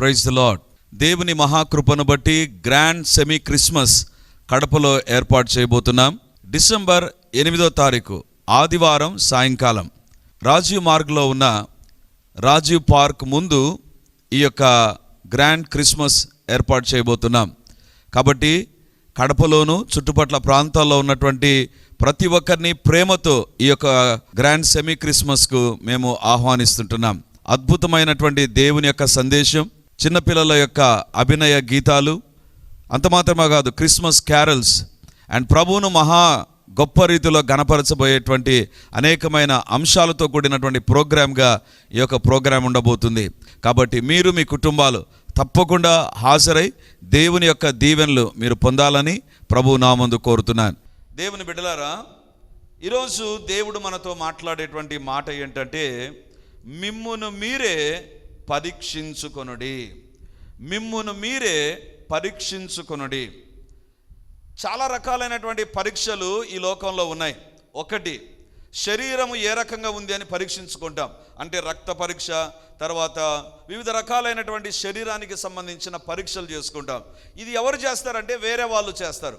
Praise the lord దేవుని మహాకృపను బట్టి గ్రాండ్ సెమీ క్రిస్మస్ కడపలో ఏర్పాటు చేయబోతున్నాం. డిసెంబర్ ఎనిమిదో తారీఖు ఆదివారం సాయంకాలం. రాజీవ్ మార్గ్లో ఉన్న రాజీవ్ పార్క్ ముందు ఈ యొక్క గ్రాండ్ క్రిస్మస్ ఏర్పాటు చేయబోతున్నాం. కాబట్టి కడపలోను చుట్టుపట్ల ప్రాంతాల్లో ఉన్నటువంటి ప్రతి ఒక్కరిని ప్రేమతో ఈ యొక్క గ్రాండ్ సెమీ క్రిస్మస్కు మేము ఆహ్వానిస్తుంటున్నాం. అద్భుతమైనటువంటి దేవుని యొక్క సందేశం. చిన్నపిల్లల యొక్క అభినయ గీతాలు. అంత మాత్రమే కాదు క్రిస్మస్ క్యారల్స్. అండ్ ప్రభువును మహా గొప్ప రీతిలో గణపరచబోయేటువంటి అనేకమైన అంశాలతో కూడినటువంటి ప్రోగ్రామ్గా ఈ యొక్క ప్రోగ్రాం ఉండబోతుంది. కాబట్టి మీరు మీ కుటుంబాలు తప్పకుండా హాజరై దేవుని యొక్క దీవెనలు మీరు పొందాలని ప్రభు నామందు కోరుతున్నాను. దేవుని బిడ్డలారా ఈరోజు దేవుడు మనతో మాట్లాడేటువంటి మాట ఏంటంటే మిమ్మును మీరే పరీక్షించుకొనుడి. మిమ్మును మీరే పరీక్షించుకొనుడి. చాలా రకాలైనటువంటి పరీక్షలు ఈ లోకంలో ఉన్నాయి. ఒకటి శరీరము ఏ రకంగా ఉంది అని పరీక్షించుకుంటాం. అంటే రక్త పరీక్ష తర్వాత వివిధ రకాలైనటువంటి శరీరానికి సంబంధించిన పరీక్షలు చేసుకుంటాం. ఇది ఎవరు చేస్తారంటే వేరే వాళ్ళు చేస్తారు.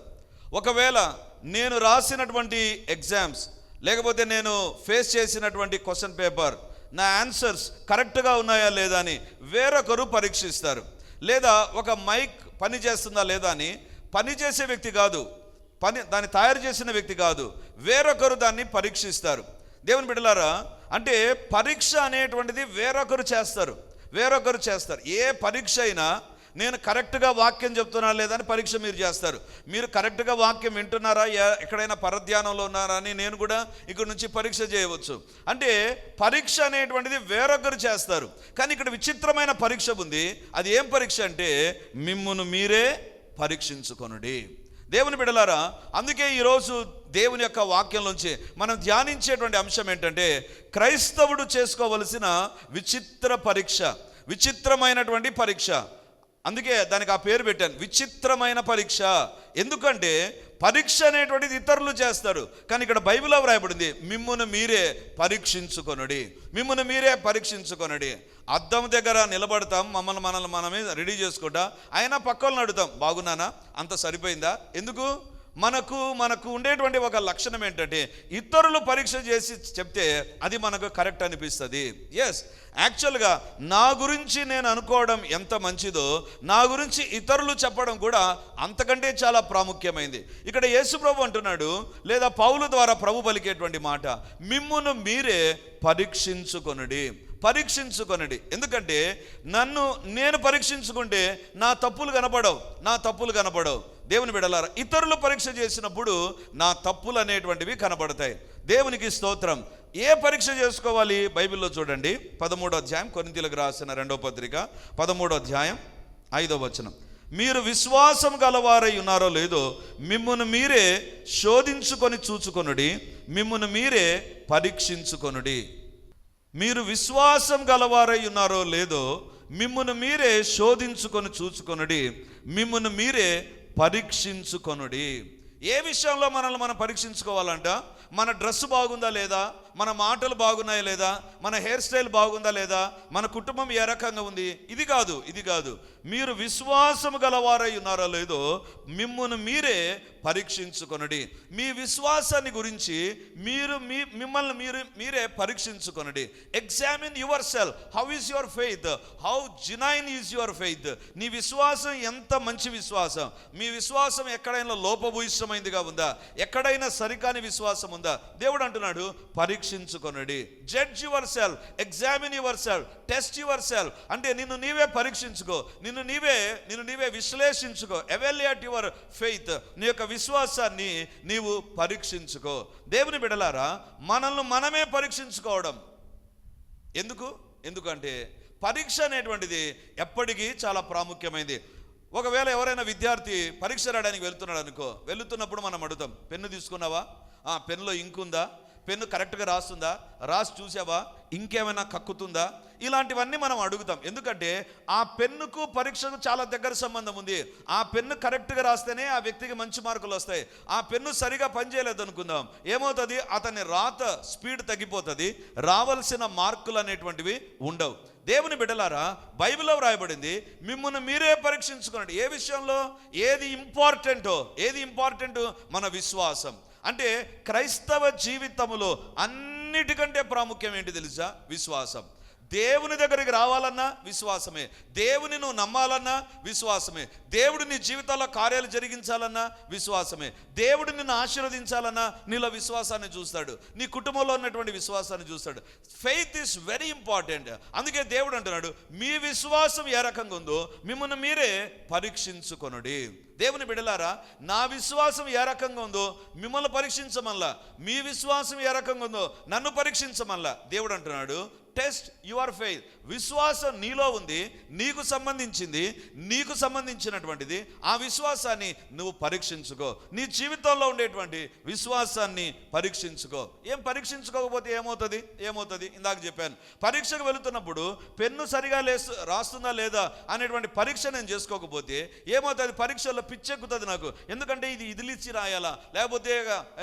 ఒకవేళ నేను రాసినటువంటి ఎగ్జామ్స్ లేకపోతే నేను ఫేస్ చేసినటువంటి క్వశ్చన్ పేపర్ నా ఆన్సర్స్ కరెక్ట్గా ఉన్నాయా లేదా అని వేరొకరు పరీక్షిస్తారు. లేదా ఒక మైక్ పని చేస్తుందా లేదా అని పని చేసే వ్యక్తి కాదు పని దాన్ని తయారు చేసిన వ్యక్తి కాదు వేరొకరు దాన్ని పరీక్షిస్తారు. దేవుని బిడ్డలారా అంటే పరీక్ష అనేటువంటిది వేరొకరు చేస్తారు వేరొకరు చేస్తారు. ఏ పరీక్ష అయినా నేను కరెక్ట్గా వాక్యం చెప్తున్నా లేదని పరీక్ష మీరు చేస్తారు. మీరు కరెక్ట్గా వాక్యం వింటున్నారా? ఎక్కడైనా పరధ్యానంలో ఉన్నారా అని నేను కూడా ఇక్కడ నుంచి పరీక్ష చేయవచ్చు. అంటే పరీక్ష అనేటువంటిది వేరొకరు చేస్తారు. కానీ ఇక్కడ విచిత్రమైన పరీక్ష ఉంది. అది ఏం పరీక్ష అంటే మిమ్మును మీరే పరీక్షించుకొనుడి. దేవుని బిడలారా అందుకే ఈరోజు దేవుని యొక్క వాక్యంలోంచి మనం ధ్యానించేటువంటి అంశం ఏంటంటే క్రైస్తవుడు చేసుకోవలసిన విచిత్ర పరీక్ష విచిత్రమైనటువంటి పరీక్ష. అందుకే దానికి ఆ పేరు పెట్టాను. విచిత్రమైన పరీక్ష. ఎందుకంటే పరీక్ష అనేటువంటిది ఇతరులు చేస్తారు. కానీ ఇక్కడ బైబిల్లో వ్రాయబడింది మిమ్మును మీరే పరీక్షించుకొనుడి. మిమ్మును మీరే పరీక్షించుకొనుడి. అద్దం దగ్గర నిలబడతాం మమ్మల్ని మనల్ని మనమే రెడీ చేసుకుంటా. అయినా పక్కలను అడుగుతాం బాగున్నానా? అంత సరిపోయిందా? ఎందుకు? మనకు మనకు ఉండేటువంటి ఒక లక్షణం ఏంటంటే ఇతరులు పరీక్ష చేసి చెప్తే అది మనకు కరెక్ట్ అనిపిస్తుంది. ఎస్ యాక్చువల్గా నా గురించి నేను అనుకోవడం ఎంత మంచిదో నా గురించి ఇతరులు చెప్పడం కూడా అంతకంటే చాలా ప్రాముఖ్యమైంది. ఇక్కడ యేసుప్రభు అంటున్నాడు లేదా పౌలు ద్వారా ప్రభు పలికేటువంటి మాట మిమ్మును మీరే పరీక్షించుకొనుడి పరీక్షించుకొనడి. ఎందుకంటే నన్ను నేను పరీక్షించుకుంటే నా తప్పులు కనపడవు నా తప్పులు కనపడవు. దేవుని బిడలారా ఇతరులు పరీక్ష చేసినప్పుడు నా తప్పులు అనేటువంటివి కనబడతాయి. దేవునికి స్తోత్రం. ఏ పరీక్ష చేసుకోవాలి? బైబిల్లో చూడండి. పదమూడో అధ్యాయం కొరింతీలకు రాసిన రెండో పత్రిక. పదమూడో అధ్యాయం ఐదో వచనం. మీరు విశ్వాసం గలవారై ఉన్నారో లేదో మిమ్మును మీరే శోధించుకొని చూచుకొనుడి మిమ్మును మీరే పరీక్షించుకొనుడి. మీరు విశ్వాసం గలవారై ఉన్నారో లేదో మిమ్మును మీరే శోధించుకొని చూచుకొనుడి మిమ్మును మీరే పరీక్షించుకొనుడి. ఏ విషయంలో మనల్ని మనం పరీక్షించుకోవాలంట? మన డ్రెస్ బాగుందా లేదా? మన మాటలు బాగున్నాయా లేదా? మన హెయిర్ స్టైల్ బాగుందా లేదా? మన కుటుంబం ఏ రకంగా ఉంది? ఇది కాదు ఇది కాదు. మీరు విశ్వాసము గలవారై ఉన్నారో లేదో మిమ్మును మీరే పరీక్షించుకొనడి. మీ విశ్వాసాన్ని గురించి మీరు మీ మిమ్మల్ని మీరు మీరే పరీక్షించుకొనడి. Examine your self how is your faith how genuine is your faith నీ విశ్వాసం ఎంత మంచి విశ్వాసం? మీ విశ్వాసం ఎక్కడైనా లోపభూయిష్టమైందిగా ఉందా? ఎక్కడైనా సరికాని విశ్వాసం ఉందా? దేవుడు అంటున్నాడు పరీక్ష పరీక్షించుకొనడి. Judge your self examine your self test your self అంటే నిన్ను నీవే పరీక్షించుకో నిన్ను నీవే నిన్ను నీవే విశ్లేషించుకో. ఎవెలియట్ యువర్ ఫెయిత్ నీ యొక్క విశ్వాసాన్ని నీవు పరీక్షించుకో. దేవుని బిడలారా మనల్ని మనమే పరీక్షించుకోవడం. ఎందుకు? ఎందుకంటే పరీక్ష అనేటువంటిది ఎప్పటికీ చాలా ప్రాముఖ్యమైనది. ఒకవేళ ఎవరైనా విద్యార్థి పరీక్ష రాయడానికి వెళ్తున్నాడు అనుకో వెళుతున్నప్పుడు మనం అడుగుతాం పెన్ను తీసుకున్నావా? ఆ పెన్నులో ఇంకుందా? పెన్ను కరెక్ట్గా రాస్తుందా? రాసి చూసావా? ఇంకేమైనా కక్కుతుందా? ఇలాంటివన్నీ మనం అడుగుతాం. ఎందుకంటే ఆ పెన్నుకు పరీక్షకు చాలా దగ్గర సంబంధం ఉంది. ఆ పెన్ను కరెక్ట్గా రాస్తేనే ఆ వ్యక్తికి మంచి మార్కులు వస్తాయి. ఆ పెన్ను సరిగా పనిచేయలేదు అనుకుందాం. ఏమవుతుంది? అతని రాత స్పీడ్ తగ్గిపోతుంది. రావాల్సిన మార్కులు అనేటువంటివి ఉండవు. దేవుని బిడ్డలారా బైబిల్లో వ్రాయబడింది మిమ్మల్ని మీరే పరీక్షించుకోండి ఏ విషయంలో? ఏది ఇంపార్టెంటో? ఏది ఇంపార్టెంట్? మన విశ్వాసం. అంటే క్రైస్తవ జీవితములో అన్నిటికంటే ప్రాముఖ్యం ఏంటి తెలుసా? విశ్వాసం. దేవుని దగ్గరికి రావాలన్నా విశ్వాసమే. దేవుని నువ్వు నమ్మాలన్నా విశ్వాసమే. దేవుడు నీ జీవితాల్లో కార్యాలు జరిగించాలన్నా విశ్వాసమే. దేవుడు నిన్ను ఆశీర్వదించాలన్నా నీలో విశ్వాసాన్ని చూస్తాడు. నీ కుటుంబంలో ఉన్నటువంటి విశ్వాసాన్ని చూస్తాడు. ఫెయిత్ ఇస్ వెరీ ఇంపార్టెంట్ అందుకే దేవుడు అంటున్నాడు మీ విశ్వాసం ఏ రకంగా ఉందో మిమ్మల్ని మీరే పరీక్షించుకొనుడి. దేవుని బిడలారా నా విశ్వాసం ఏ రకంగా ఉందో మిమ్మల్ని పరీక్షించమల్లా మీ విశ్వాసం ఏ రకంగా ఉందో నన్ను పరీక్షించమల్లా దేవుడు అంటున్నాడు టెస్ట్ యువర్ ఫెయిత్ విశ్వాసం నీలో ఉంది నీకు సంబంధించింది నీకు సంబంధించినటువంటిది. ఆ విశ్వాసాన్ని నువ్వు పరీక్షించుకో. నీ జీవితంలో ఉండేటువంటి విశ్వాసాన్ని పరీక్షించుకో. ఏం పరీక్షించుకోకపోతే ఏమవుతుంది? ఏమవుతుంది? ఇందాక చెప్పాను. పరీక్షకు వెళుతున్నప్పుడు పెన్ను సరిగా లేస్తు రాస్తుందా లేదా అనేటువంటి పరీక్ష నేను చేసుకోకపోతే ఏమవుతుంది? పరీక్షల్లో పిచ్చెక్కుతుంది నాకు. ఎందుకంటే ఇది ఇదిలిచ్చి రాయాలా? లేకపోతే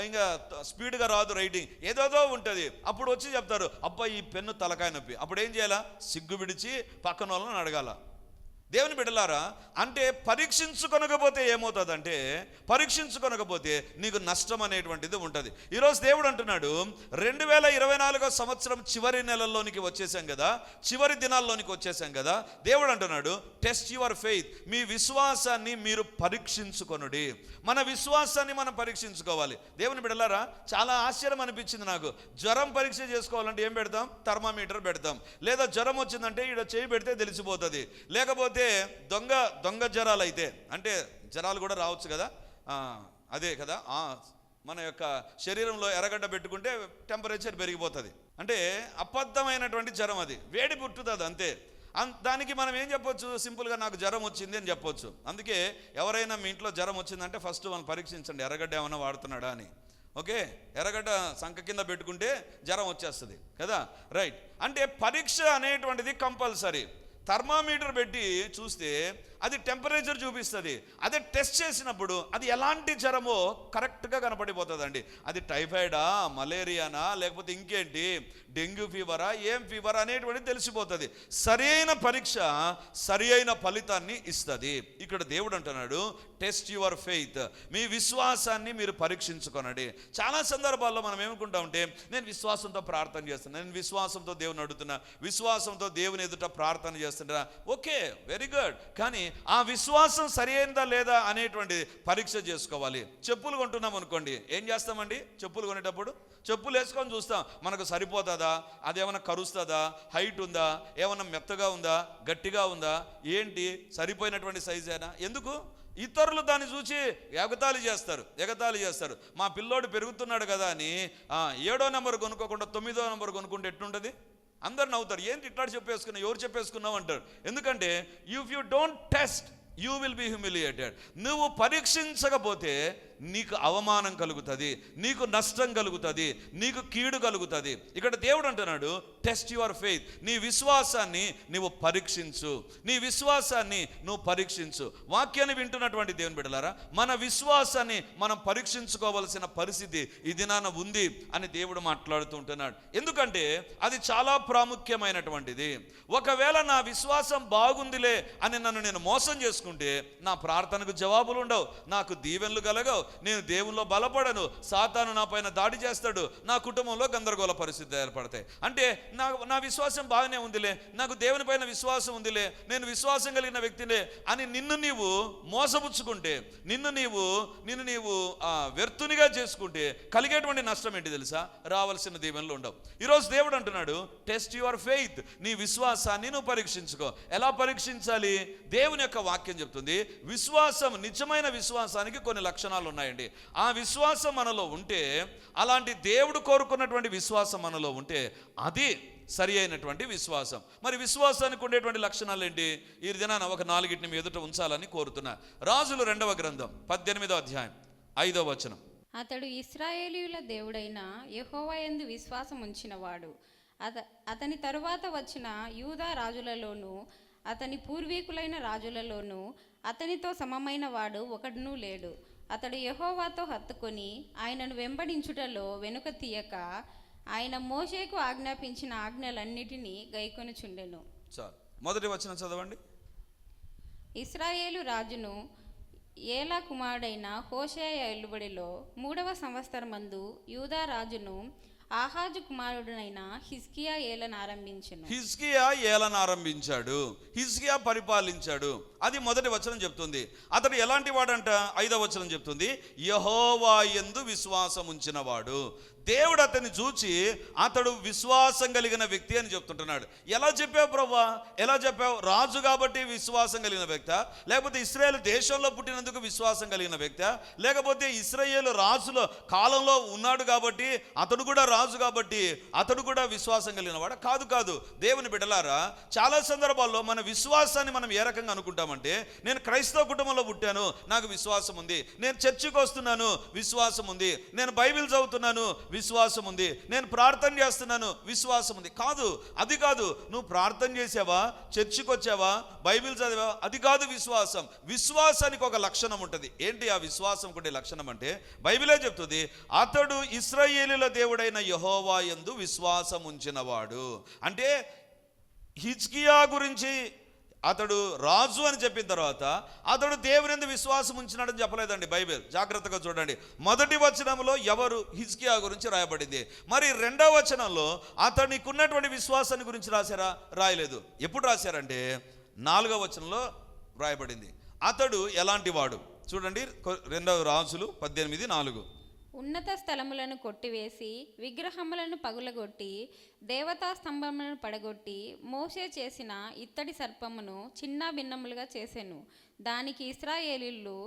ఇంకా స్పీడ్గా రాదు రైటింగ్. ఏదోదో ఉంటుంది. అప్పుడు వచ్చి చెప్తారు అబ్బాయి ఈ పెన్ను తలకాయ నొప్పి అప్పుడు ఏం చేయాలా? సిగ్గు విడిచి పక్కన వాళ్ళని అడగాల? దేవుని బిడ్డలారా అంటే పరీక్షించుకొనకపోతే ఏమవుతుందంటే పరీక్షించుకొనకపోతే నీకు నష్టం అనేటువంటిది ఉంటుంది. ఈరోజు దేవుడు అంటున్నాడు రెండు వేల ఇరవై నాలుగో సంవత్సరం చివరి నెలల్లోనికి వచ్చేసాం కదా చివరి దినాల్లోనికి వచ్చేసాం కదా. దేవుడు అంటున్నాడు టెస్ట్ యువర్ ఫెయిత్ మీ విశ్వాసాన్ని మీరు పరీక్షించుకొనుడి. మన విశ్వాసాన్ని మనం పరీక్షించుకోవాలి. దేవుని బిడ్డలారా చాలా ఆశ్చర్యం అనిపించింది నాకు. జ్వరం పరీక్ష చేసుకోవాలంటే ఏం పెడతాం? థర్మామీటర్ పెడతాం. లేదా జ్వరం వచ్చిందంటే ఈడ చేయి పెడితే తెలిసిపోతుంది. లేకపోతే దొంగ దొంగ జ్వరాలు అయితే అంటే జ్వరాలు కూడా రావచ్చు కదా? అదే కదా? మన యొక్క శరీరంలో ఎర్రగడ్డ పెట్టుకుంటే టెంపరేచర్ పెరిగిపోతుంది. అంటే అబద్ధమైనటువంటి జ్వరం అది. వేడి పుట్టుతుంది అంతే. దానికి మనం ఏం చెప్పొచ్చు? సింపుల్గా నాకు జ్వరం వచ్చింది అని చెప్పొచ్చు. అందుకే ఎవరైనా మీ ఇంట్లో జ్వరం వచ్చిందంటే ఫస్ట్ మనం పరీక్షించండి. ఎర్రగడ్డ ఏమైనా వాడుతున్నాడా అని. ఓకే? ఎర్రగడ్డ సంఖ కింద పెట్టుకుంటే జ్వరం వచ్చేస్తుంది కదా? రైట్. అంటే పరీక్ష అనేటువంటిది కంపల్సరీ. థర్మామీటర్ పెట్టి చూస్తే అది టెంపరేచర్ చూపిస్తుంది. అదే టెస్ట్ చేసినప్పుడు అది ఎలాంటి జ్వరమో కరెక్ట్గా కనపడిపోతుందండి. అది టైఫాయిడా మలేరియానా లేకపోతే ఇంకేంటి? డెంగ్యూ ఫీవరా ఏం ఫీవర్ అనేటువంటిది తెలిసిపోతుంది. సరైన పరీక్ష సరి అయిన ఫలితాన్ని ఇస్తుంది. ఇక్కడ దేవుడు అంటున్నాడు టెస్ట్ యువర్ ఫెయిత్ మీ విశ్వాసాన్ని మీరు పరీక్షించుకొనండి. చాలా సందర్భాల్లో మనం ఏమనుకుంటా ఉంటే నేను విశ్వాసంతో ప్రార్థన చేస్తున్నా నేను విశ్వాసంతో దేవుని అడుగుతున్నా విశ్వాసంతో దేవుని ఎదుట ప్రార్థన చేస్తున్నా. ఓకే వెరీ గుడ్ కానీ ఆ విశ్వాసం సరి అయిందా లేదా అనేటువంటిది పరీక్ష చేసుకోవాలి. చెప్పులు కొంటున్నాం అనుకోండి. ఏం చేస్తామండి? చెప్పులు కొనేటప్పుడు? చెప్పులు వేసుకొని చూస్తాం. మనకు సరిపోతుందా? అదేమన్నా కరుస్తుందా? హైట్ ఉందా? ఏమన్నా మెత్తగా ఉందా? గట్టిగా ఉందా? ఏంటి? సరిపోయినటువంటి సైజేనా ఎందుకు? ఇతరులు దాన్ని చూసి ఎగతాళి చేస్తారు. ఎగతాళి చేస్తారు. మా పిల్లోడు పెరుగుతున్నాడు కదా అని ఏడో నెంబర్ కొనుక్కోకుండా తొమ్మిదో నెంబర్ కొనుక్కుంటే ఎట్టుంటుంది అందరు నవ్వుతారు ఏంటి ఇట్లా చెప్పేసుకున్నావు? ఎవరు చెప్పేసుకున్నావు? అంటారు. ఎందుకంటే if you don't test you will be humiliated నువ్వు పరీక్షించకపోతే నీకు అవమానం కలుగుతుంది నీకు నష్టం కలుగుతుంది నీకు కీడు కలుగుతుంది. ఇక్కడ దేవుడు అంటున్నాడు టెస్ట్ యువర్ ఫెయిత్ నీ విశ్వాసాన్ని నువ్వు పరీక్షించు. నీ విశ్వాసాన్ని నువ్వు పరీక్షించు. వాక్యాన్ని వింటున్నటువంటి దేవుని బిడ్డలారా మన విశ్వాసాన్ని మనం పరీక్షించుకోవలసిన పరిస్థితి ఈ దినాన ఉంది అని దేవుడు మాట్లాడుతూ ఉంటున్నాడు. ఎందుకంటే అది చాలా ప్రాముఖ్యమైనటువంటిది. ఒకవేళ నా విశ్వాసం బాగుందిలే అని నన్ను నేను మోసం చేసుకుంటే నా ప్రార్థనకు జవాబులు ఉండవు నాకు దీవెనలు కలగవు నేను దేవుల్లో బలపడను. సాతాను నా పైన దాడి చేస్తాడు. నా కుటుంబంలో గందరగోళ పరిస్థితి ఏర్పడతాయి. అంటే నా నా విశ్వాసం బాగానే ఉందిలే. నాకు దేవుని పైన విశ్వాసం ఉందిలే. నేను విశ్వాసం కలిగిన వ్యక్తినే అని నిన్ను నీవు మోసపుచ్చుకుంటే నిన్ను నీవు నిన్ను నీవు ఆ, వ్యర్థునిగా చేసుకుంటే కలిగేటువంటి నష్టం ఏంటి తెలుసా? రావాల్సిన దీవెనలు ఉండవు. ఈరోజు దేవుడు అంటున్నాడు టెస్ట్ యువర్ ఫెయిత్ నీ విశ్వాసాన్ని నువ్వు పరీక్షించుకో. ఎలా పరీక్షించాలి? దేవుని యొక్క వాక్యం చెప్తుంది విశ్వాసం నిజమైన విశ్వాసానికి కొన్ని లక్షణాలు ఉన్నాయి. ఉన్నాయండి. ఆ విశ్వాసం మనలో ఉంటే అలాంటి దేవుడు కోరుకున్నటువంటి విశ్వాసం మనలో ఉంటే అది సరి అయినటువంటి విశ్వాసం. మరి విశ్వాసానికి ఉండేటువంటి లక్షణాలు ఏంటి? ఈ దినాన ఒక నాలుగిటిని మీ ఎదుట ఉంచాలని కోరుతున్నా. రాజులు రెండవ గ్రంథం పద్దెనిమిదో అధ్యాయం ఐదో వచనం. అతడు ఇస్రాయేలీయుల దేవుడైన యహోవా ఎందు విశ్వాసం ఉంచినవాడు. అత అతని తరువాత వచ్చిన యూదా రాజులలోనూ అతని పూర్వీకులైన రాజులలోనూ అతనితో సమమైన వాడు ఒకడునూ లేడు. అతడు యెహోవాతో హత్తుకొని ఆయనను వెంబడించుటలో వెనుక తీయక ఆయన మోషేకు ఆజ్ఞాపించిన ఆజ్ఞలన్నిటినీ గైకొనుచుండెను. చాలు. మొదటి వచనం చదవండి. ఇస్రాయేలు రాజును ఏలా కుమారుడైన హోషేయ ఎల్లుబడిలో మూడవ సంవత్సరమందు యూదా రాజును ఆహాజు కుమారుడైన హిస్కియా ఏలన ఆరంభించను. హిజ్కియా ఏలన ఆరంభించాడు. హిజ్కియా పరిపాలించాడు. అది మొదటి వచనం చెప్తుంది. అతడు ఎలాంటి వాడంట? ఐదవ వచనం చెప్తుంది. యహోవా ఎందు విశ్వాసం ఉంచినవాడు దేవుడు అతన్ని చూచి అతడు విశ్వాసం కలిగిన వ్యక్తి అని చెప్తుంటున్నాడు. ఎలా చెప్పావు ప్రభా ఎలా చెప్పావు? రాజు కాబట్టి విశ్వాసం కలిగిన వ్యక్త? లేకపోతే ఇస్రాయేల్ దేశంలో పుట్టినందుకు విశ్వాసం కలిగిన వ్యక్త? లేకపోతే ఇస్రాయేల్ రాజుల కాలంలో ఉన్నాడు కాబట్టి అతడు కూడా రాజు కాబట్టి అతడు కూడా విశ్వాసం కలిగిన వాడు కాదు కాదు. దేవుని బిడ్డలారా చాలా సందర్భాల్లో మన విశ్వాసాన్ని మనం ఏ రకంగా అనుకుంటామంటే నేను క్రైస్తవ కుటుంబంలో పుట్టాను నాకు విశ్వాసం ఉంది. నేను చర్చికి వస్తున్నాను విశ్వాసం ఉంది. నేను బైబిల్ చదువుతున్నాను విశ్వాసం ఉంది. నేను ప్రార్థన చేస్తున్నాను. విశ్వాసం ఉంది. కాదు అది కాదు. నువ్వు ప్రార్థన చేసావా? చర్చికి వచ్చావా? బైబిల్ చదివా అది కాదు విశ్వాసం. విశ్వాసానికి ఒక లక్షణం ఉంటుంది. ఏంటి ఆ విశ్వాసం కొన్ని లక్షణం అంటే బైబిలే చెప్తుంది అతడు ఇస్రాయేలీల దేవుడైన యహోవా యందు విశ్వాసం ఉంచినవాడు. అంటే హిజ్కియా గురించి అతడు రాజు అని చెప్పిన తర్వాత అతడు దేవుని ఎందుకు విశ్వాసం ఉంచినాడని చెప్పలేదండి బైబిల్. జాగ్రత్తగా చూడండి. మొదటి వచనంలో ఎవరు? హిజ్కియా గురించి రాయబడింది. మరి రెండవ వచనంలో అతనికి ఉన్నటువంటి విశ్వాసాన్ని గురించి రాశారా? రాయలేదు. ఎప్పుడు రాశారంటే నాలుగవ వచనంలో రాయబడింది. అతడు ఎలాంటి వాడు? చూడండి రెండవ రాజులు పద్దెనిమిది నాలుగు. ఉన్నత స్థలములను కొట్టివేసి విగ్రహములను పగులగొట్టి దేవతా స్తంభములను పడగొట్టి మోసే చేసిన ఇత్తడి సర్పమును చిన్న భిన్నములుగా చేసెను. దానికి ఇస్రాయేలీలు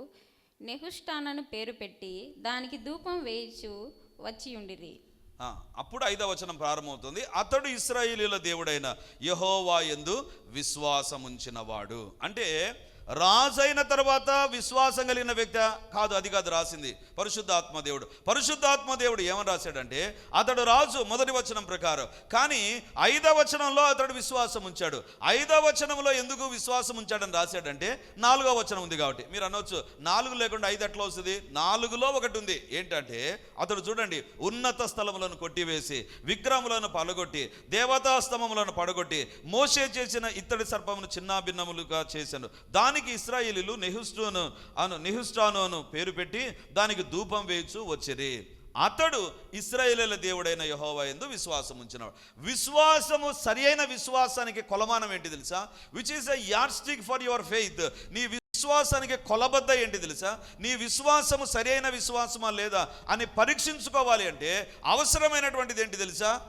నెహుష్టానను పేరు పెట్టి దానికి ధూపం వేయిచు వచ్చి ఉండిరి అప్పుడు ఐదవ వచనం ప్రారంభమవుతుంది. అతడు ఇస్రాయేలీల దేవుడైన యహోవా ఎందు విశ్వాసముంచినవాడు. అంటే రాజైన తర్వాత విశ్వాసం కలిగిన వ్యక్తి కాదు అది కాదు రాసింది పరిశుద్ధాత్మ దేవుడు. పరిశుద్ధాత్మ దేవుడు ఏమని రాశాడంటే అతడు రాజు మొదటి వచనం ప్రకారం కానీ ఐదవ వచనంలో అతడు విశ్వాసం ఉంచాడు. ఐదవ వచనంలో ఎందుకు విశ్వాసం ఉంచాడని రాశాడంటే నాలుగో వచనం ఉంది కాబట్టి. మీరు అనొచ్చు నాలుగు లేకుండా ఐదు ఎట్లా వస్తుంది? నాలుగులో ఒకటి ఉంది. ఏంటంటే అతడు చూడండి ఉన్నత స్థలములను కొట్టివేసి విగ్రహములను పలగొట్టి దేవతా స్తంభములను పడగొట్టి మోసే చేసిన ఇత్తడి సర్పమును చిన్నాభిన్నములుగా చేశాను. దానికి ఇస్రాయేలీలు నెహుస్టోను అను నెహుస్టాను అను పేరు పెట్టి దానికి ధూపం వేయచ్చు వచ్చిరి. అతడు ఇస్రాయేలీల దేవుడైన యహోవా ఎందు విశ్వాసం ఉంచినవాడు. విశ్వాసము సరి అయిన విశ్వాసానికి కొలమానం ఏంటి తెలుసా? Which is a yardstick for your faith నీ విశ్వాసానికి కొలబద్ద ఏంటి తెలుసా? నీ విశ్వాసము సరైన విశ్వాసమా లేదా అని పరీక్షించుకోవాలి అంటే అవసరమైనటువంటిది ఏంటి తెలుసా?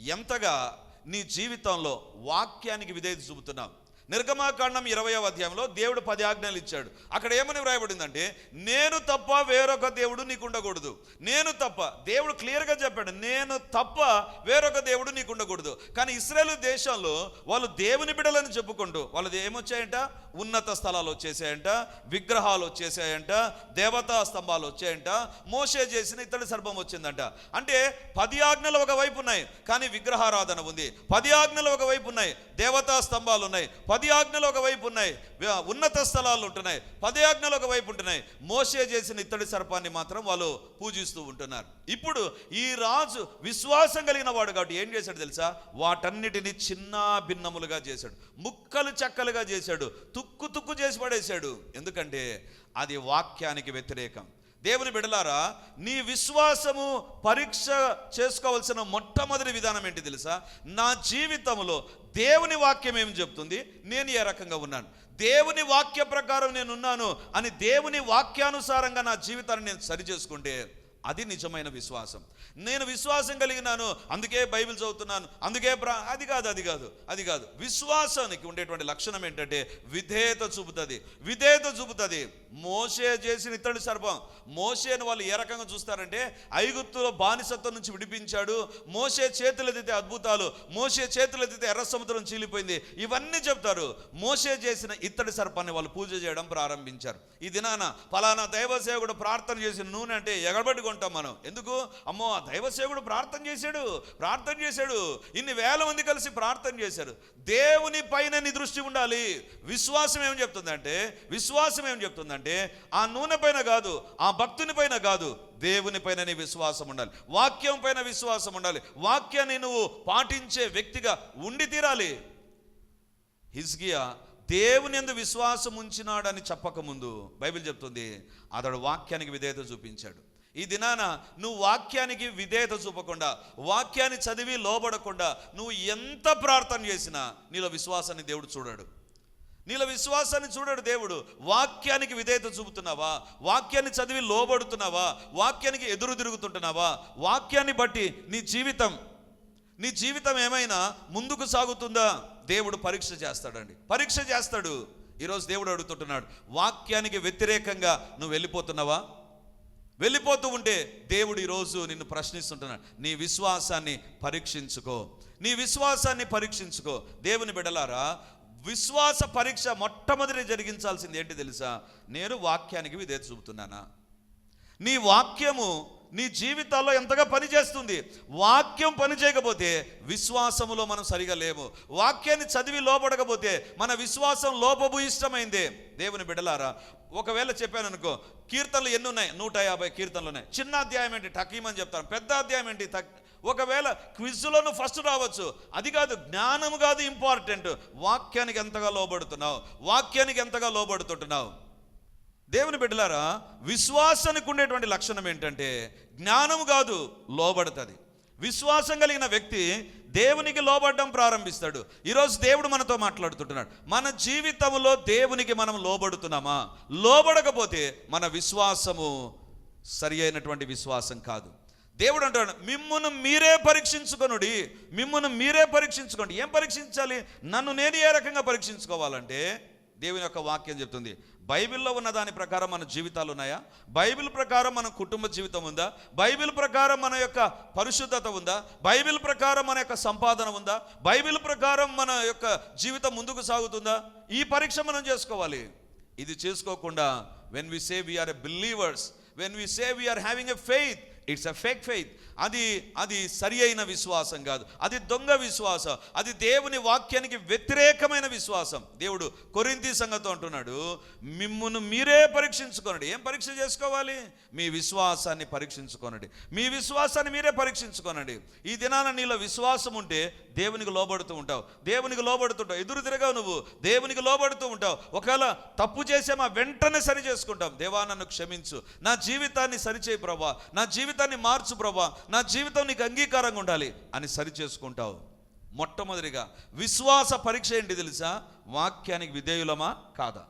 ఎంతగా నీ జీవితంలో వాక్యానికి విధేయత చూపుతున్నావు. నిర్గమాకాండం ఇరవయవ అధ్యాయంలో దేవుడు పది ఆజ్ఞలు ఇచ్చాడు. అక్కడ ఏమని వ్రాయబడిందంటే నేను తప్ప వేరొక దేవుడు నీకు ఉండకూడదు నేను తప్ప. దేవుడు క్లియర్గా చెప్పాడు నేను తప్ప వేరొక దేవుడు నీకు ఉండకూడదు కానీ ఇస్రాయేల్ దేశంలో వాళ్ళు దేవుని బిడలని చెప్పుకుంటూ వాళ్ళది ఏమొచ్చాయంట? ఉన్నత స్థలాలు వచ్చేసాయంట విగ్రహాలు వచ్చేసాయంట దేవతా స్తంభాలు వచ్చాయంట మోసే చేసిన ఇతడి సర్పం వచ్చిందంట. అంటే పది ఆజ్ఞలు ఒకవైపు ఉన్నాయి కానీ విగ్రహారాధన ఉంది. పది ఆజ్ఞలు ఒకవైపు ఉన్నాయి దేవతా స్తంభాలు ఉన్నాయి. పది ఆజ్ఞలు ఒకవైపు ఉన్నాయి. ఉన్నత స్థలాలు ఉంటున్నాయి. పది ఆజ్ఞలు ఒకవైపు ఉంటున్నాయి. మోసే చేసిన ఇత్తడి సర్పాన్ని మాత్రం వాళ్ళు పూజిస్తూ ఉంటున్నారు. ఇప్పుడు ఈ రాజు విశ్వాసం కలిగిన వాడు కాబట్టి ఏం చేశాడు తెలుసా? వాటన్నిటిని చిన్న భిన్నములుగా చేశాడు. ముక్కలు చెక్కలుగా చేశాడు. తుక్కు తుక్కు చేసి పడేశాడు. ఎందుకంటే అది వాక్యానికి వ్యతిరేకం. దేవుని బిడలారా నీ విశ్వాసము పరీక్ష చేసుకోవాల్సిన మొట్టమొదటి విధానం ఏంటి తెలుసా? నా జీవితంలో దేవుని వాక్యం ఏం చెప్తుంది? నేను ఏ రకంగా ఉన్నాను? దేవుని వాక్య ప్రకారం నేను ఉన్నాను అని దేవుని వాక్యానుసారంగా నా జీవితాన్ని నేను సరి చేసుకుంటే అది నిజమైన విశ్వాసం. నేను విశ్వాసం కలిగినాను అందుకే బైబిల్ చదువుతున్నాను అందుకే ప్రా అది కాదు అది కాదు అది కాదు. విశ్వాసానికి ఉండేటువంటి లక్షణం ఏంటంటే విధేయత చూపుతుంది. విధేయత చూపుతుంది. మోసే చేసిన ఇతడి సర్పం. మోసేను వాళ్ళు ఏ రకంగా చూస్తారంటే ఐగుప్తులో బానిసత్వం నుంచి విడిపించాడు మోసే చేతులెత్తితే అద్భుతాలు మోసే చేతులెత్తితే ఎర్ర సముద్రం చీలిపోయింది. ఇవన్నీ చెప్తారు. మోసే చేసిన ఇత్తడి సర్పాన్ని వాళ్ళు పూజ చేయడం ప్రారంభించారు. ఈ దినాన ఫలానా దైవ కూడా ప్రార్థన చేసిన నూనె అంటే ఎగబడి ఉంటాం మనం. ఎందుకు? అమ్మో ఆ దైవసేవుడు ప్రార్థన చేశాడు ప్రార్థన చేశాడు ఇన్ని వేల మంది కలిసి ప్రార్థన చేశారు. దేవుని పైన నీ దృష్టి ఉండాలి. విశ్వాసం ఏం చెప్తుందంటే విశ్వాసం ఏం చెప్తుందంటే ఆ నూనె పైన కాదు ఆ భక్తుని పైన కాదు దేవుని పైన నీ విశ్వాసం ఉండాలి. వాక్యం పైన విశ్వాసం ఉండాలి. వాక్యాన్ని నువ్వు పాటించే వ్యక్తిగా ఉండి తీరాలి. హిజ్గియా దేవుని ఎందు విశ్వాసం ఉంచినాడని చెప్పకముందు బైబిల్ చెప్తుంది అతడు వాక్యానికి విధేయత చూపించాడు. ఈ దినాన నువ్వు వాక్యానికి విధేయత చూపకుండా వాక్యాన్ని చదివి లోబడకుండా నువ్వు ఎంత ప్రార్థన చేసినా నీలో విశ్వాసాన్ని దేవుడు చూడడు. నీలో విశ్వాసాన్ని చూడడు దేవుడు. వాక్యానికి విధేయత చూపుతున్నావా? వాక్యాన్ని చదివి లోబడుతున్నావా? వాక్యానికి ఎదురు తిరుగుతుంటున్నావా? వాక్యాన్ని బట్టి నీ జీవితం నీ జీవితం ఏమైనా ముందుకు సాగుతుందా? దేవుడు పరీక్ష చేస్తాడండి. పరీక్ష చేస్తాడు. ఈరోజు దేవుడు అడుగుతుంటున్నాడు వాక్యానికి వ్యతిరేకంగా నువ్వు వెళ్ళిపోతున్నావా? వెళ్ళిపోతూ ఉంటే దేవుడు ఈరోజు నిన్ను ప్రశ్నిస్తుంటున్నాడు. నీ విశ్వాసాన్ని పరీక్షించుకో. నీ విశ్వాసాన్ని పరీక్షించుకో. దేవుని బిడలారా విశ్వాస పరీక్ష మొట్టమొదటి జరిగించాల్సింది ఏంటి తెలుసా? నేను వాక్యానికి విధేత చూపుతున్నానా? నీ వాక్యము నీ జీవితాల్లో ఎంతగా పనిచేస్తుంది వాక్యం పని చేయకపోతే విశ్వాసములో మనం సరిగా లేము. వాక్యాన్ని చదివి లోపడకపోతే మన విశ్వాసం లోపభూయిష్టమైంది. దేవుని బిడలారా ఒకవేళ చెప్పాను అనుకో కీర్తనలు ఎన్ని ఉన్నాయి నూట యాభై కీర్తనలు ఉన్నాయి చిన్న అధ్యాయం ఏంటి? టకీమని చెప్తాను పెద్ద అధ్యాయం ఏంటి? తక్ ఒకవేళ క్విజ్లోను ఫస్ట్ రావచ్చు. అది కాదు జ్ఞానం కాదు ఇంపార్టెంట్. వాక్యానికి ఎంతగా లోబడుతున్నావు? వాక్యానికి ఎంతగా లోబడుతుంటున్నావు? దేవుని బిడ్డలారా విశ్వాసానికి ఉండేటువంటి లక్షణం ఏంటంటే జ్ఞానం కాదు లోబడుతుంది. విశ్వాసం కలిగిన వ్యక్తి దేవునికి లోబడడం ప్రారంభిస్తాడు. ఈరోజు దేవుడు మనతో మాట్లాడుతుంటున్నాడు. మన జీవితంలో దేవునికి మనం లోబడుతున్నామా? లోబడకపోతే మన విశ్వాసము సరి అయినటువంటి విశ్వాసం కాదు. దేవుడు అంటాడు మిమ్మును మీరే పరీక్షించుకొనుడి మిమ్మును మీరే పరీక్షించుకోండి. ఏం పరీక్షించాలి? నన్ను నేను ఏ రకంగా పరీక్షించుకోవాలంటే దేవుని యొక్క వాక్యం చెప్తుంది. బైబిల్లో ఉన్న దాని ప్రకారం మన జీవితాలు ఉన్నాయా? బైబిల్ ప్రకారం మన కుటుంబ జీవితం ఉందా? బైబిల్ ప్రకారం మన యొక్క పరిశుద్ధత ఉందా? బైబిల్ ప్రకారం మన యొక్క సంపాదన ఉందా? బైబిల్ ప్రకారం మన యొక్క జీవితం ముందుకు సాగుతుందా? ఈ పరీక్ష మనం చేసుకోవాలి. ఇది చేసుకోకుండా when we say we're a believers when we say we're having a faith it's a fake faith అది అది సరి అయిన విశ్వాసం కాదు. అది దొంగ విశ్వాసం. అది దేవుని వాక్యానికి వ్యతిరేకమైన విశ్వాసం. దేవుడు కొరింతి సంగతో అంటున్నాడు మిమ్మును మీరే పరీక్షించుకోనండి. ఏం పరీక్ష చేసుకోవాలి? మీ విశ్వాసాన్ని పరీక్షించుకోనండి. మీ విశ్వాసాన్ని మీరే పరీక్షించుకోనండి. ఈ దినాన నీలో విశ్వాసం ఉంటే దేవునికి లోబడుతూ ఉంటావు. దేవునికి లోబడుతుంటావు. ఎదురు తిరగవు నువ్వు. దేవునికి లోబడుతూ ఉంటావు. ఒకవేళ తప్పు చేసామా వెంటనే సరి చేసుకుంటాం. దేవా నన్ను క్షమించు. నా జీవితాన్ని సరిచేయి ప్రభా. నా జీవితాన్ని మార్చు ప్రభా. నా జీవితం నీకు అంగీకారంగా ఉండాలి అని సరి చేసుకుంటావు. మొట్టమొదటిగా విశ్వాస పరీక్ష ఏంటి తెలుసా? వాక్యానికి విధేయులమా? కాదా?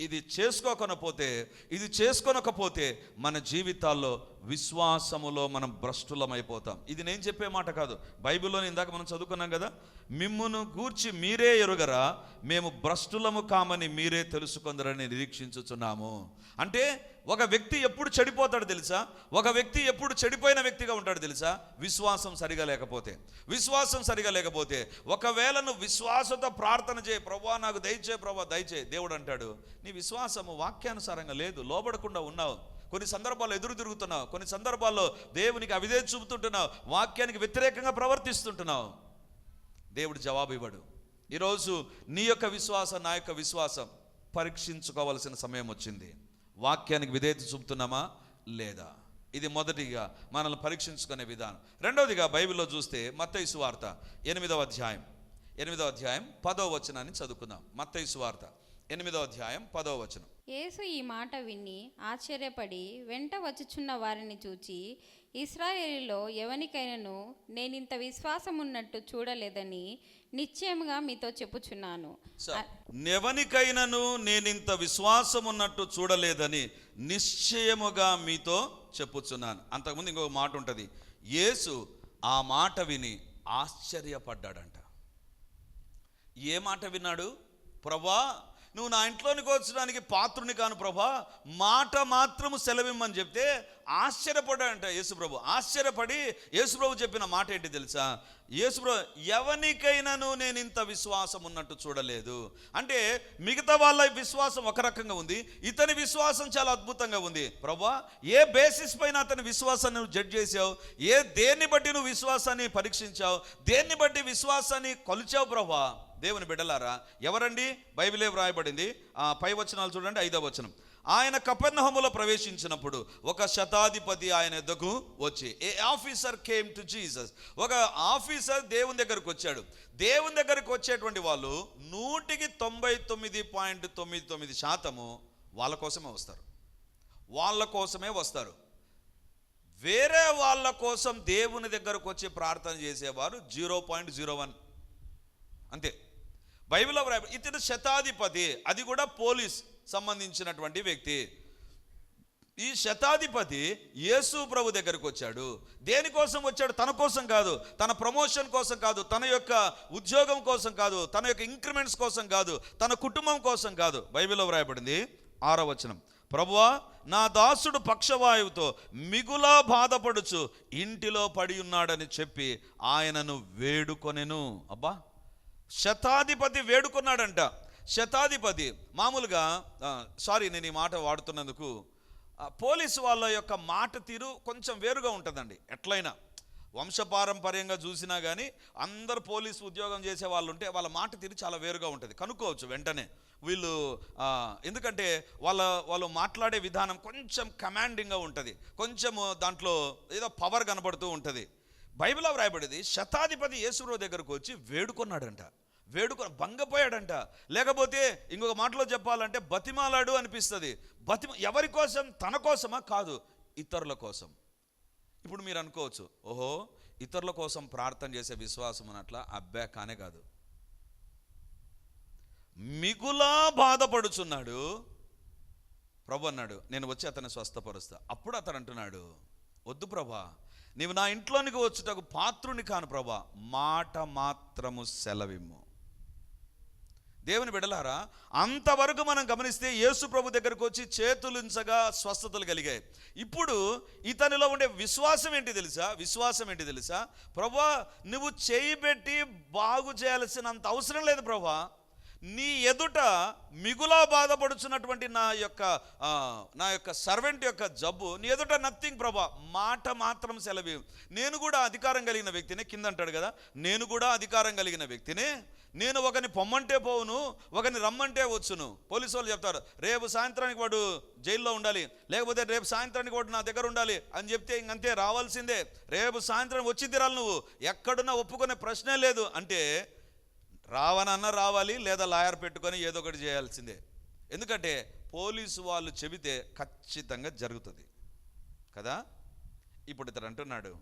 ఇది చేసుకోకొనపోతే ఇది చేసుకొనకపోతే మన జీవితాల్లో విశ్వాసములో మనం భ్రష్టులమైపోతాం. ఇది నేను చెప్పే మాట కాదు. బైబిల్లోని ఇందాక మనం చదువుకున్నాం కదా? మిమ్మును గూర్చి మీరే ఎరుగరా? మేము భ్రష్టులము కామని మీరే తెలుసుకుందరని నిరీక్షించుచున్నాము. అంటే ఒక వ్యక్తి ఎప్పుడు చెడిపోతాడు తెలుసా? ఒక వ్యక్తి ఎప్పుడు చెడిపోయిన వ్యక్తిగా ఉంటాడు తెలుసా? విశ్వాసం సరిగా లేకపోతే. విశ్వాసం సరిగా లేకపోతే. ఒకవేళ నువ్వు విశ్వాసంతో ప్రార్థన చేయి ప్రభా నాకు దయచే ప్రభా దయచే దేవుడు అంటాడు నీ విశ్వాసము వాక్యానుసారంగా లేదు లోబడకుండా ఉన్నావు. కొన్ని సందర్భాల్లో ఎదురు తిరుగుతున్నావు. కొన్ని సందర్భాల్లో దేవునికి అవిధే చూపుతుంటున్నావు. వాక్యానికి వ్యతిరేకంగా ప్రవర్తిస్తుంటున్నావు. దేవుడు జవాబు ఇవ్వడు. ఈరోజు నీ యొక్క విశ్వాసం నా యొక్క విశ్వాసం పరీక్షించుకోవాల్సిన సమయం వచ్చింది. వాక్యానికి విధేయత చూపుతున్నామా? లేదా? ఇది మొదటిగా మనల్ని పరీక్షించుకునే విధానం. రెండవదిగా బైబిల్లో చూస్తే మత్తైసు వార్త ఎనిమిదవ అధ్యాయం. ఎనిమిదవ అధ్యాయం పదవ వచనాన్ని చదువుకుందాం. మత్తైసు వార్త ఎనిమిదవ అధ్యాయం పదవ వచనం. యేసు ఈ మాట విని ఆశ్చర్యపడి వెంట వచ్చుచున్న వారిని చూచి ఇస్రాయేలీలో ఎవనికైనాను నేనింత విశ్వాసం ఉన్నట్టు చూడలేదని నిశ్చయముగా మీతో చెప్పుచున్నాను. స- నెవనికైనను నేనింత విశ్వాసం ఉన్నట్టు చూడలేదని నిశ్చయముగా మీతో చెప్పుచున్నాను. అంతకుముందు ఇంకొక మాట ఉంటుంది. యేసు ఆ మాట విని ఆశ్చర్యపడ్డాడంట. ఏ మాట విన్నాడు? ప్రభా నువ్వు నా ఇంట్లోనికి వచ్చడానికి పాత్రుని కాను ప్రభా. మాట మాత్రము సెలవిమ్మని చెప్తే ఆశ్చర్యపడాడంట యేసుప్రభు. ఆశ్చర్యపడి యేసుప్రభు చెప్పిన మాట ఏంటి తెలుసా? యేసుప్రభు ఎవరికైనాను నేను ఇంత విశ్వాసం ఉన్నట్టు చూడలేదు. అంటే మిగతా వాళ్ళ విశ్వాసం ఒక రకంగా ఉంది ఇతని విశ్వాసం చాలా అద్భుతంగా ఉంది. ప్రభా ఏ బేసిస్ పైన అతని విశ్వాసాన్ని నువ్వు జడ్జ్ చేసావు ఏ దేన్ని బట్టి నువ్వు విశ్వాసాన్ని పరీక్షించావు? దేన్ని బట్టి విశ్వాసాన్ని కొలిచావు ప్రభా? దేవుని బిడ్డలారా ఎవరండి? బైబిలే వ్రాయబడింది. ఆ పై వచనాలు చూడండి ఐదో వచనం. ఆయన కపెర్నహములో ప్రవేశించినప్పుడు ఒక శతాధిపతి ఆయన ఎద్దకు వచ్చి a officer came to Jesus. ఒక ఆఫీసర్ దేవుని దగ్గరకు వచ్చాడు. దేవుని దగ్గరకు వచ్చేటువంటి వాళ్ళు నూటికి తొంభై తొమ్మిది పాయింట్ తొమ్మిది తొమ్మిది శాతము వాళ్ళ కోసమే వస్తారు. వాళ్ళ కోసమే వస్తారు. వేరే వాళ్ళ కోసం దేవుని దగ్గరకు వచ్చి ప్రార్థన చేసేవారు జీరో పాయింట్ జీరో వన్. అంతే. బైబిల్లో వ్రాయ ఇతడు శతాధిపతి అది కూడా పోలీస్ సంబంధించినటువంటి వ్యక్తి. ఈ శతాధిపతి యేసు ప్రభు దగ్గరకు వచ్చాడు. దేనికోసం వచ్చాడు? తన కోసం కాదు. తన ప్రమోషన్ కోసం కాదు. తన యొక్క ఉద్యోగం కోసం కాదు. తన యొక్క ఇంక్రిమెంట్స్ కోసం కాదు. తన కుటుంబం కోసం కాదు. బైబిల్లో వ్రాయబడింది ఆరో వచనం. ప్రభువా నా దాసుడు పక్షవాయువుతో మిగులా బాధపడుచు ఇంటిలో పడి ఉన్నాడని చెప్పి ఆయనను వేడుకొనెను. అబ్బా! శతాధిపతి వేడుకున్నాడంట. శతాధిపతి మామూలుగా సారీ నేను ఈ మాట వాడుతున్నందుకు పోలీసు వాళ్ళ యొక్క మాట తీరు కొంచెం వేరుగా ఉంటుందండి. ఎట్లయినా వంశపారంపర్యంగా చూసినా కానీ అందరు పోలీసు ఉద్యోగం చేసే వాళ్ళు ఉంటే వాళ్ళ మాట తీరు చాలా వేరుగా ఉంటుంది. కనుక్కోవచ్చు వెంటనే వీళ్ళు ఎందుకంటే వాళ్ళ వాళ్ళు మాట్లాడే విధానం కొంచెం కమాండింగ్గా ఉంటుంది. కొంచెం దాంట్లో ఏదో పవర్ కనబడుతూ ఉంటుంది. బైబిల్లో వ్రాయబడింది శతాధిపతి యేసురావు దగ్గరకు వచ్చి వేడుకొన్నాడంట. వేడుకొని భంగపోయాడంట. లేకపోతే ఇంకొక మాటలో చెప్పాలంటే బతిమాలాడు అనిపిస్తుంది. బతిమ ఎవరి కోసం? తన కోసమా? కాదు ఇతరుల కోసం. ఇప్పుడు మీరు అనుకోవచ్చు ఓహో ఇతరుల కోసం ప్రార్థన చేసే విశ్వాసం అన్నట్ల అబ్బా కానే కాదు. మిగులా బాధపడుచున్నాడు. ప్రభు అన్నాడు నేను వచ్చి అతన్ని స్వస్థపరుస్తా. అప్పుడు అతను అంటున్నాడు వద్దు ప్రభా నీవు నా ఇంట్లోనికి వచ్చుటకు పాత్రుని కాను ప్రభా. మాట మాత్రము సెలవిమ్ము. దేవుని బిడలారా అంతవరకు మనం గమనిస్తే యేసు ప్రభు దగ్గరకు వచ్చి చేతులుంచగా స్వస్థతలు కలిగాయి. ఇప్పుడు ఇతనిలో ఉండే విశ్వాసం ఏంటి తెలుసా? విశ్వాసం ఏంటి తెలుసా? ప్రభా నువ్వు చేయి పెట్టి బాగు చేయాల్సినంత అవసరం లేదు ప్రభా. నీ ఎదుట మిగులా బాధపడుచున్నటువంటి నా యొక్క నా యొక్క సర్వెంట్ యొక్క జబ్బు నీ ఎదుట నథింగ్ ప్రభా మాట మాత్రం సెలవి. నేను కూడా అధికారం కలిగిన వ్యక్తినే కింద అంటాడు కదా. నేను కూడా అధికారం కలిగిన వ్యక్తినే. నేను ఒకని పొమ్మంటే పోవును ఒకని రమ్మంటే వచ్చును. పోలీసు వాళ్ళు చెప్తారు రేపు సాయంత్రానికి వాడు జైల్లో ఉండాలి లేకపోతే రేపు సాయంత్రానికి వాడు నా దగ్గర ఉండాలి అని చెప్తే ఇంకంతే రావాల్సిందే. రేపు సాయంత్రం వచ్చి తీరాలి నువ్వు. ఎక్కడున్నా ఒప్పుకునే ప్రశ్నే లేదు. అంటే రావనన్న రావాలి లేదా లాయర్ పెట్టుకొని ఏదో ఒకటి చేయాల్సిందే. ఎందుకంటే పోలీసు వాళ్ళు చెబితే ఖచ్చితంగా జరుగుతుంది. కదా? ఇప్పుడు ఇతడు అంటున్నాడు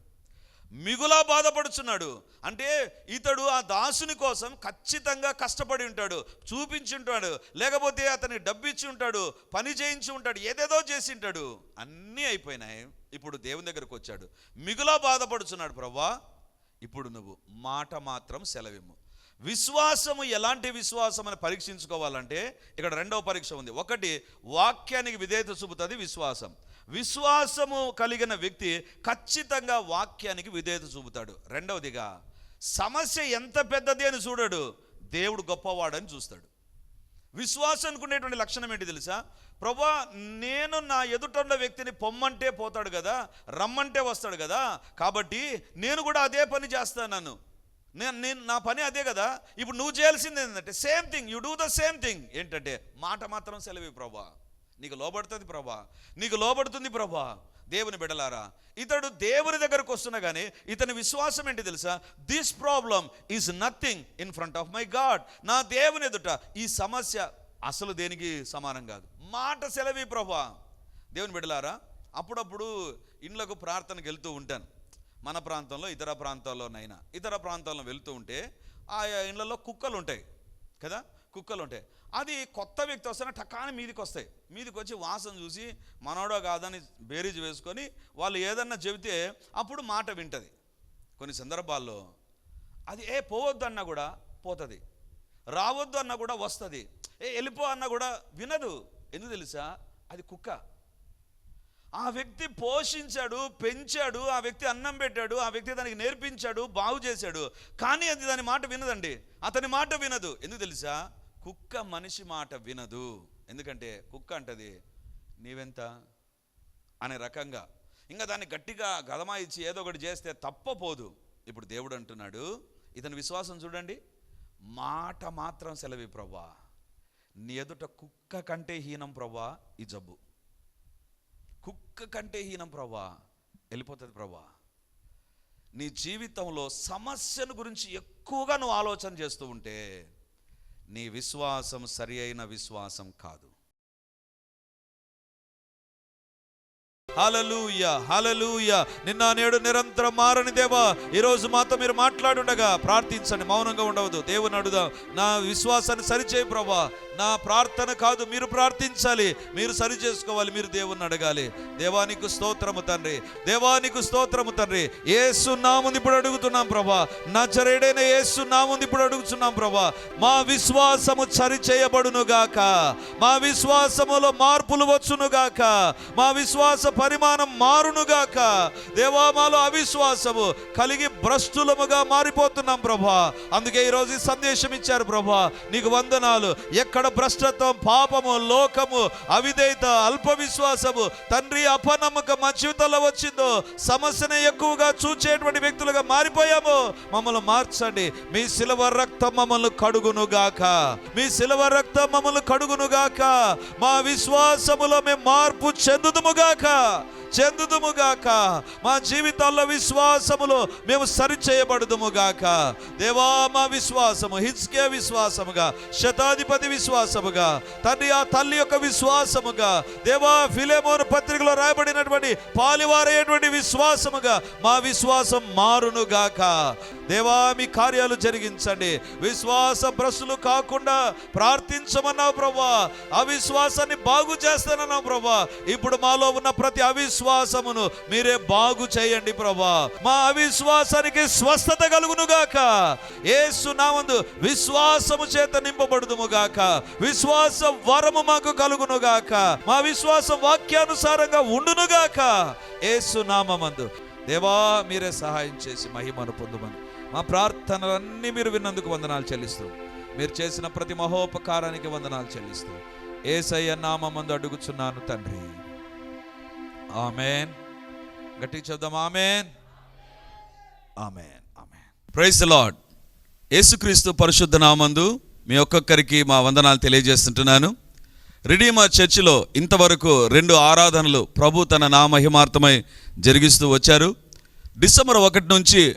మిగులా బాధపడుచున్నాడు. అంటే ఇతడు ఆ దాసుని కోసం ఖచ్చితంగా కష్టపడి ఉంటాడు చూపించి ఉంటాడు లేకపోతే అతని డబ్బిచ్చి ఉంటాడు పని చేయించి ఉంటాడు ఏదేదో చేసి ఉంటాడు. అన్నీ అయిపోయినాయి. ఇప్పుడు దేవుని దగ్గరకు వచ్చాడు. మిగులా బాధపడుచున్నాడు ప్రభా. ఇప్పుడు నువ్వు మాట మాత్రం సెలవిమ్ము. విశ్వాసము ఎలాంటి విశ్వాసం అని పరీక్షించుకోవాలంటే ఇక్కడ రెండవ పరీక్ష ఉంది. ఒకటి వాక్యానికి విధేయత చూపుతుంది విశ్వాసం. విశ్వాసము కలిగిన వ్యక్తి ఖచ్చితంగా వాక్యానికి విధేయత చూపుతాడు. రెండవదిగా సమస్య ఎంత పెద్దది అని చూడడు దేవుడు గొప్పవాడని చూస్తాడు. విశ్వాసం అనుకునేటువంటి లక్షణం ఏంటి తెలుసా? ప్రభా నేను నా ఎదుటన్న వ్యక్తిని పొమ్మంటే పోతాడు కదా రమ్మంటే వస్తాడు కదా కాబట్టి నేను కూడా అదే పని చేస్తాను నేను నేను నా పని అదే కదా. ఇప్పుడు నువ్వు చేయాల్సింది ఏంటంటే same thing you do the same thing ఏంటంటే మాట మాత్రం సెలవి ప్రభా. నీకు లోబడుతుంది ప్రభా. నీకు లోబడుతుంది ప్రభా. దేవుని బిడలారా ఇతడు దేవుని దగ్గరకు వస్తున్నా కానీ ఇతని విశ్వాసం ఏంటి తెలుసా? This problem is nothing in front of my God నా దేవుని ఎదుట ఈ సమస్య అసలు దేనికి సమానం కాదు. మాట సెలవి ప్రభా. దేవుని బిడలారా అప్పుడప్పుడు ఇండ్లకు ప్రార్థనకు వెళ్తూ ఉంటాను. మన ప్రాంతంలో ఇతర ప్రాంతాల్లోనైనా. ఇతర ప్రాంతాల్లో వెళ్తూ ఉంటే ఆయా ఇళ్ళల్లో కుక్కలు ఉంటాయి కదా? కుక్కలు ఉంటాయి అది కొత్త వ్యక్తి వస్తేనే టకాని మీదికి వస్తాయి మీదికి వచ్చి వాసన చూసి మనోడో కాదని బేరీజ్ వేసుకొని వాళ్ళు ఏదన్నా చెబితే అప్పుడు మాట వింటుంది. కొన్ని సందర్భాల్లో అది ఏ పోవద్దన్నా కూడా పోతుంది. రావద్దు అన్నా కూడా వస్తుంది. ఏ వెళ్ళిపో అన్నా కూడా వినదు. ఎందుకు తెలుసా? అది కుక్క. ఆ వ్యక్తి పోషించాడు పెంచాడు ఆ వ్యక్తి అన్నం పెట్టాడు ఆ వ్యక్తి దానికి నేర్పించాడు బాగు చేశాడు. కానీ అది దాని మాట వినదండి. అతని మాట వినదు. ఎందుకు తెలుసా? కుక్క మనిషి మాట వినదు. ఎందుకంటే కుక్క అంటది నీవెంత? అనే రకంగా. ఇంకా దాన్ని గట్టిగా గదమాయిచ్చి ఏదో ఒకటి చేస్తే తప్పపోదు. ఇప్పుడు దేవుడు అంటున్నాడు ఇతని విశ్వాసం చూడండి. మాట మాత్రం సెలవి ప్రవ్వా. నీ ఎదుట కుక్క కంటే హీనం ప్రవ్వా ఈ జబ్బు. కుక్క కంటే హీనం ప్రభా వెళ్ళిపోతుంది ప్రభా నీ జీవితంలో సమస్యను గురించి ఎక్కువగా నువ్వు ఆలోచన చేస్తూ ఉంటే నీ విశ్వాసం సరి అయిన విశ్వాసం కాదు. హలలుయ హలలుయ నిన్న నేడు నిరంతరం మారని దేవా ఈరోజు మాతో మీరు మాట్లాడుండగా ప్రార్థించండి మౌనంగా ఉండవద్దు. దేవుని అడుదాం నా విశ్వాసాన్ని సరిచేయి ప్రభా. నా ప్రార్థన కాదు మీరు ప్రార్థించాలి మీరు సరి చేసుకోవాలి మీరు దేవుని అడగాలి. దేవానికి స్తోత్రము తండ్రి. దేవానికి స్తోత్రము తండ్రి. ఏసు నాముంది ఇప్పుడు అడుగుతున్నాం ప్రభా. నా చరేడైన ఏసు నాముంది ఇప్పుడు అడుగుతున్నాం ప్రభా. మా విశ్వాసము సరిచేయబడునుగాక. గాక మా విశ్వాసములో మార్పులు వచ్చును గాక మా విశ్వాస పరిమాణం మారును గాక అవిశ్వాసము కలిగి భ్రష్టులముగా మారిపోతున్నాం ప్రభా. అందుకే ఈరోజు ఈ సందేశం ఇచ్చారు ప్రభా. నీకు వందనాలు. ఎక్కడ భ్రష్టత్వం పాపము లోకము అవిధేయత అల్ప విశ్వాసము తండ్రి అపనమ్మకం మా జీవితంలో వచ్చిందో సమస్యను ఎక్కువగా చూచేటువంటి వ్యక్తులుగా మారిపోయాము మమ్మల్ని మార్చండి. మీ శిలవ రక్తం మమ్మల్ని కడుగును గాక మీ శిలవ రక్తం మమ్మల్ని కడుగును గాక మా విశ్వాసములో మేము మార్పు చెందుదుము చెందుదుముగాక. మా జీవితాల్లో విశ్వాసములో మేము సరిచేయబడుదుముగాక. గాక దేవా మా విశ్వాసము హిజ్కే విశ్వాసముగా శతాధిపతి విశ్వాసముగా తండ్రి ఆ తల్లి యొక్క విశ్వాసముగా దేవా ఫిలేమోన్ పత్రికలో రాయబడినటువంటి పాలివారైనటువంటి విశ్వాసముగా మా విశ్వాసం మారును గాక దేవా మీ కార్యాలు జరిగించండి. విశ్వాస భ్రష్టులు కాకుండా ప్రార్థించమన్నావు ప్రభా. అవిశ్వాసాన్ని బాగు చేస్తానన్నావు ప్రభా. ఇప్పుడు మాలో ఉన్న ప్రతి అవిశ్వాసమును మీరే బాగు చేయండి ప్రభా. మా అవిశ్వాసానికి స్వస్థత కలుగును గాక ఏసు నామందు విశ్వాసము చేత నింపబడుదుము గాక విశ్వాస వరము మాకు కలుగును గాక మా విశ్వాసం వాక్యానుసారంగా ఉండును గాక ఏసు నామందు. దేవా మీరే సహాయం చేసి మహిమను పొందుమని. మా ప్రార్థనలన్నీ మీరు విన్నందుకు వందనాలు చెల్లిస్తూ మీరు చేసిన ప్రతి మహోపకారానికి వందనాలు చెల్లిస్తూ ఏసయ్య నామందు అడుగుచున్నాను తండ్రి. ఆమెన్. గట్టి చూద్దాం amen. Amen amen. Praise lord యేసుక్రీస్తు పరిశుద్ధ నామందు మీ ఒక్కొక్కరికి మా వందనాలు తెలియజేస్తుంటున్నాను. రిడీమా చర్చిలో ఇంతవరకు రెండు ఆరాధనలు ప్రభు తన నామహిమార్థమై జరిగిస్తూ వచ్చారు. డిసెంబర్ ఒకటి నుంచి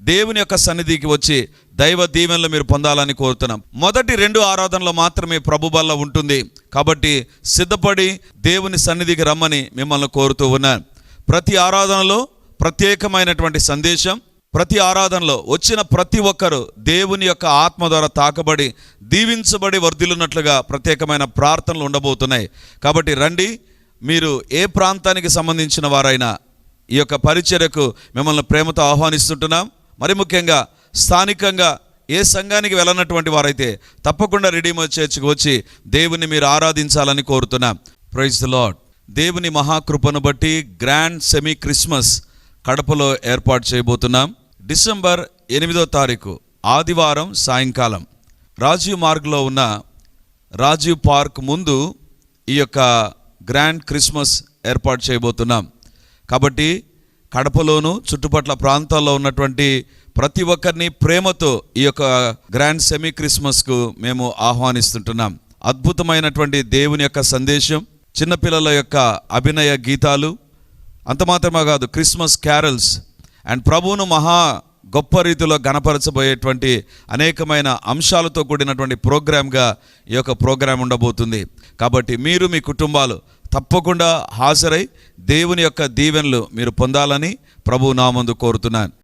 దేవుని యొక్క సన్నిధికి వచ్చి దైవ దీవెనలు మీరు పొందాలని కోరుతున్నాం. మొదటి రెండు ఆరాధనలు మాత్రమే ప్రభు బల్ల ఉంటుంది. కాబట్టి సిద్ధపడి దేవుని సన్నిధికి రమ్మని మిమ్మల్ని కోరుతూ ఉన్నాను ప్రతి ఆరాధనలో ప్రత్యేకమైనటువంటి సందేశం ప్రతి ఆరాధనలో వచ్చిన ప్రతి ఒక్కరూ దేవుని యొక్క ఆత్మ ద్వారా తాకబడి దీవించబడి వర్ధిల్లున్నట్లుగా ప్రత్యేకమైన ప్రార్థనలు ఉండబోతున్నాయి. కాబట్టి రండి మీరు ఏ ప్రాంతానికి సంబంధించిన వారైనా ఈ యొక్క పరిచర్యకు మిమ్మల్ని ప్రేమతో ఆహ్వానిస్తుంటున్నాం. మరి ముఖ్యంగా స్థానికంగా ఏ సంఘానికి వెళ్ళనటువంటి వారైతే తప్పకుండా రిడీమర్ చర్చ్కి వచ్చి దేవుని మీరు ఆరాధించాలని కోరుతున్నాం. ప్రైజ్ లాడ్ దేవుని మహాకృపను బట్టి గ్రాండ్ సెమీ క్రిస్మస్ కడపలో ఏర్పాటు చేయబోతున్నాం. డిసెంబర్ ఎనిమిదో తారీఖు ఆదివారం సాయంకాలం. రాజీవ్ మార్గ్లో ఉన్న రాజీవ్ పార్క్ ముందు ఈ యొక్క గ్రాండ్ క్రిస్మస్ ఏర్పాటు చేయబోతున్నాం. కాబట్టి కడపలోను చుట్టుపట్ల ప్రాంతాల్లో ఉన్నటువంటి ప్రతి ఒక్కరిని ప్రేమతో ఈ యొక్క గ్రాండ్ సెమీ క్రిస్మస్కు మేము ఆహ్వానిస్తుంటున్నాం. అద్భుతమైనటువంటి దేవుని యొక్క సందేశం చిన్నపిల్లల యొక్క అభినయ గీతాలు అంత మాత్రమే కాదు క్రిస్మస్ క్యారల్స్ అండ్ ప్రభువును మహా గొప్ప రీతిలో గణపరచబోయేటువంటి అనేకమైన అంశాలతో కూడినటువంటి ప్రోగ్రామ్గా ఈ యొక్క ప్రోగ్రాం ఉండబోతుంది. కాబట్టి మీరు మీ కుటుంబాలు తప్పకుండా హాజరై దేవుని యొక్క దీవెనలు మీరు పొందాలని ప్రభు నామందు కోరుతున్నాను.